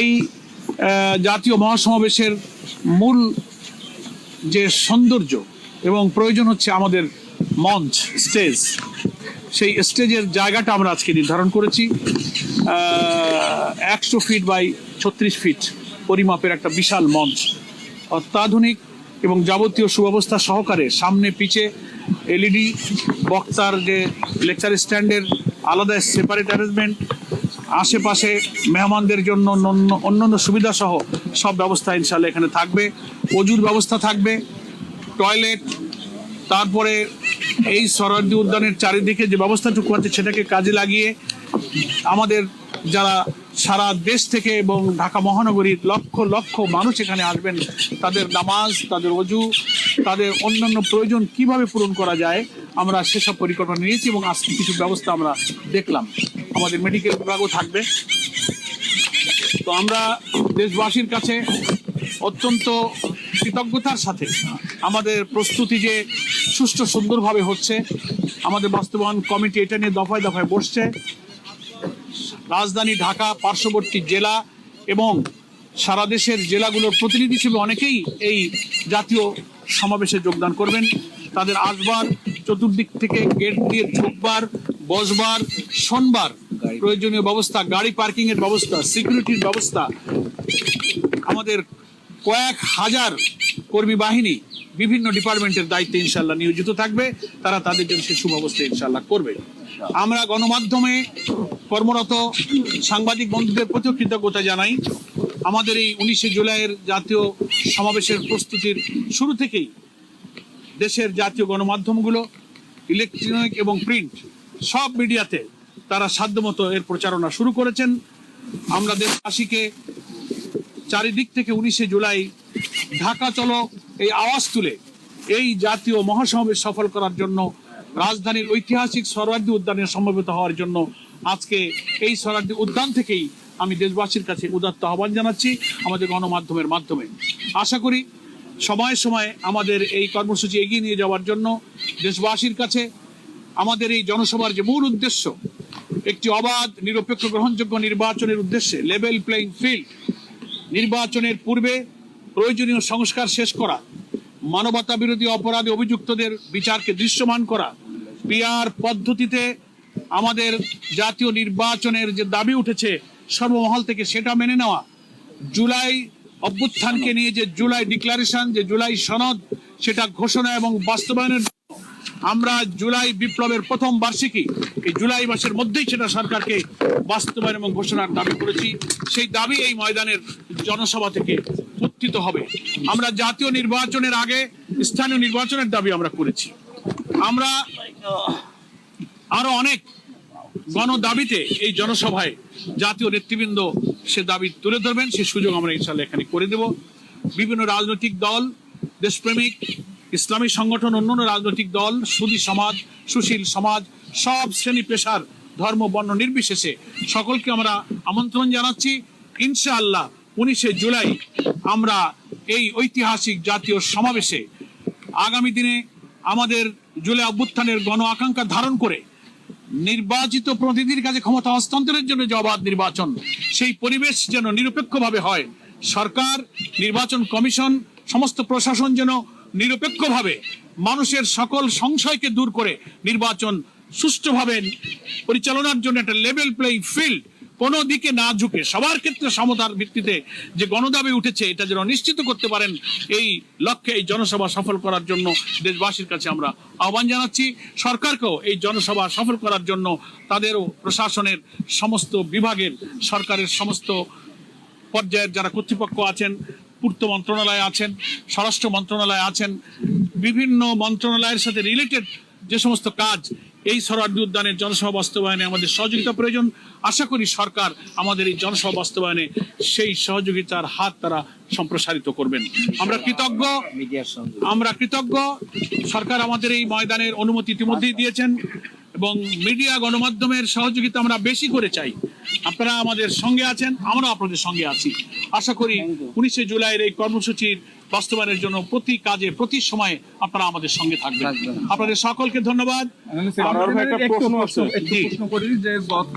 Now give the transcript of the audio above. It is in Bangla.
এই জাতীয় মহাসমাবেশের মূল যে সৌন্দর্য এবং প্রয়োজন হচ্ছে আমাদের মঞ্চ, স্টেজ, সেই স্টেজের জায়গাটা আমরা আজকে নির্ধারণ করেছি। একশো ফিট বাই ছত্রিশ ফিট পরিমাপের একটা বিশাল মঞ্চ। অত্যাধুনিক এবং যাবতীয় সুব্যবস্থা সহকারে সামনে পিছে এলইডি, বক্তার যে লেকচার স্ট্যান্ডের আলাদা সেপারেট অ্যারেঞ্জমেন্ট আশেপাশে মেহমানদের জন্য অন্য অন্যান্য সুবিধা সহ সব ব্যবস্থা ইনশাল্লাহ এখানে থাকবে। অজুর ব্যবস্থা থাকবে, টয়লেট, তারপরে এই সরার্দি উদ্যানের চারিদিকে যে ব্যবস্থাটুকু আছে সেটাকে কাজে লাগিয়ে আমাদের যারা সারা দেশ থেকে এবং ঢাকা মহানগরীর লক্ষ লক্ষ মানুষ এখানে আসবেন, তাদের নামাজ, তাদের অজু, তাদের অন্যান্য প্রয়োজন কীভাবে পূরণ করা যায়, আমরা সেসব পরিকল্পনা নিয়েছি এবং আজকে কিছু ব্যবস্থা আমরা দেখলাম। আমাদের মেডিকেল বিভাগও থাকবে। তো আমরা দেশবাসীর কাছে অত্যন্ত কৃতজ্ঞতার সাথে আমাদের প্রস্তুতি যে সুষ্ঠু সুন্দরভাবে হচ্ছে, আমাদের বাস্তবায়ন কমিটি এটা নিয়ে দফায় দফায় বসছে। রাজধানী ঢাকা, পার্শ্ববর্তী জেলা এবং সারা দেশের জেলাগুলোর প্রতিনিধি হিসেবে অনেকেই এই জাতীয় সমাবেশে যোগদান করবেন। তাদের আসবার, চতুর্দিক থেকে গেট দিয়ে ঢুকবার বসবার, শোনবার প্রয়োজনীয় ব্যবস্থা, গাড়ি পার্কিং এর ব্যবস্থা সিকিউরিটির ব্যবস্থা। আমাদের কয়েক হাজার কর্মী বাহিনী বিভিন্ন ডিপার্টমেন্টের দায়িত্বে ইনশাল্লাহ নিয়োজিত থাকবে। তারা তাদের জন্য সে সুব্যবস্থা ইনশাল্লাহ করবে। আমরা গণমাধ্যমে কর্মরত সাংবাদিক বন্ধুদের প্রতিও কৃতজ্ঞতা জানাই। আমাদের এই উনিশে জুলাইয়ের জাতীয় সমাবেশের প্রস্তুতির শুরু থেকেই দেশের জাতীয় গণমাধ্যমগুলো, ইলেকট্রনিক এবং প্রিন্ট সব মিডিয়াতে তারা সাধ্যমতো এর প্রচারণা শুরু করেছেন। আমরা দেশবাসীকে চারিদিক থেকে উনিশে জুলাই ঢাকা চলো এই আওয়াজ তুলে এই জাতীয় মহাসমাবেশ সফল করার জন্য, রাজধানীর ঐতিহাসিক সরার্দি উদ্যানে সমবেত হওয়ার জন্য আজকে এই সরার্দি উদ্যান থেকেই আমি দেশবাসীর কাছে উদাত্ত আহ্বান জানাচ্ছি আমাদের গণমাধ্যমের মাধ্যমে। আশা করি সময়ে সময়ে আমাদের এই কর্মসূচি এগিয়ে নিয়ে যাওয়ার জন্য দেশবাসীর কাছে আমাদের এই জনসভার যে মূল উদ্দেশ্য, একটি অবাধ, নিরপেক্ষ, গ্রহণযোগ্য নির্বাচনের উদ্দেশ্যে লেভেল প্লেইং ফিল্ড নির্বাচনের পূর্বে প্রয়োজনীয় সংস্কার শেষ করা, মানবতা বিরোধী অপরাধে অভিযুক্তদের বিচারকে দৃশ্যমান করা পিআর পদ্ধতিতে আমাদের জাতীয় নির্বাচনের যে দাবি উঠেছে সর্বমহল থেকে সেটা মেনে নেওয়া, জুলাই অভ্যুত্থানকে নিয়ে যে জুলাই ডিক্লারেশন যে জুলাই সনদ, সেটা ঘোষণা এবং বাস্তবায়নের আমরা জুলাই বিপ্লবের প্রথম বার্ষিকী, এই জুলাই মাসের মধ্যেই সেটা সরকারকে বাস্তবায়ন এবং ঘোষণার দাবি করেছি। সেই দাবি এই ময়দানের জনসভা থেকে উত্থিত হবে। আমরা জাতীয় নির্বাচনের আগে স্থানীয় নির্বাচনের দাবি আমরা করেছি। আমরা আরও অনেক গণ দাবিতে এই জনসভায় জাতীয় নেতৃবৃন্দ সে দাবি তুলে ধরবেন। সে সুযোগ আমরা ইনশাল্লাহ এখানে করে দেব। বিভিন্ন রাজনৈতিক দল, দেশপ্রেমিক ইসলামী সংগঠন, অন্যান্য রাজনৈতিক দল, সুদী সমাজ, সুশীল সমাজ, সব শ্রেণি পেশার ধর্ম, বর্ণ নির্বিশেষে সকলকে আমরা আমন্ত্রণ জানাচ্ছি। ইনশাআল্লাহ উনিশে জুলাই আমরা এই ঐতিহাসিক জাতীয় সমাবেশে আগামী দিনে আমাদের জুলাই অভ্যুত্থানের গণ আকাঙ্ক্ষা ধারণ করে নির্বাচিত প্রতিনিধির কাছে ক্ষমতা হস্তান্তরের জন্য যে অবাধ নির্বাচন, সেই পরিবেশ যেন নিরপেক্ষভাবে হয়। সরকার, নির্বাচন কমিশন, সমস্ত প্রশাসন যেন নিরপেক্ষভাবে মানুষের সকল সংশয়কে দূর করে নির্বাচন সুষ্ঠুভাবে পরিচালনার জন্য একটা লেভেল প্লেইং ফিল্ড কোনো দিকে না ঝুঁকে সবার ক্ষেত্রে সমতার ভিত্তিতে যে গণদাবি উঠেছে, এটা যেন নিশ্চিত করতে পারেন এই লক্ষ্যে এই জনসভা সফল করার জন্য দেশবাসীর কাছে আমরা আহ্বান জানাচ্ছি। সরকারকেও এই জনসভা সফল করার জন্য তাদেরও প্রশাসনের সমস্ত বিভাগের সরকারের সমস্ত পর্যায়ের যারা কর্তৃপক্ষ আছেন পূর্ত মন্ত্রণালয় আছেন স্বরাষ্ট্র মন্ত্রণালয় আছেন বিভিন্ন মন্ত্রণালয়ের সাথে রিলেটেড যে সমস্ত কাজ এই সরার্দি উদ্যানের জনসভা বাস্তবায়নে আমাদের সহযোগিতা প্রয়োজন। আশা করি সরকার আমাদের এই জনসভা বাস্তবায়নে সেই সহযোগিতার হাত তারা সম্প্রসারিত করবেন। আমরা কৃতজ্ঞ। আমরা কৃতজ্ঞ। সরকার আমাদের এই ময়দানের অনুমতি ইতিমধ্যেই দিয়েছেন এবং মিডিয়া গণমাধ্যমের সহযোগিতা আমরা বেশি করে চাই। আপনারা আমাদের সঙ্গে আছেন আমরা আপনাদের সঙ্গে আছি। আশা করি উনিশে জুলাইয়ের এই কর্মসূচির বাস্তবায়নের জন্য প্রতি কাজে প্রতি সময়ে আপনারা আমাদের সঙ্গে থাকবেন। আপনাদের সকলকে ধন্যবাদ। একটা প্রশ্ন আছে। প্রশ্ন করি যে গত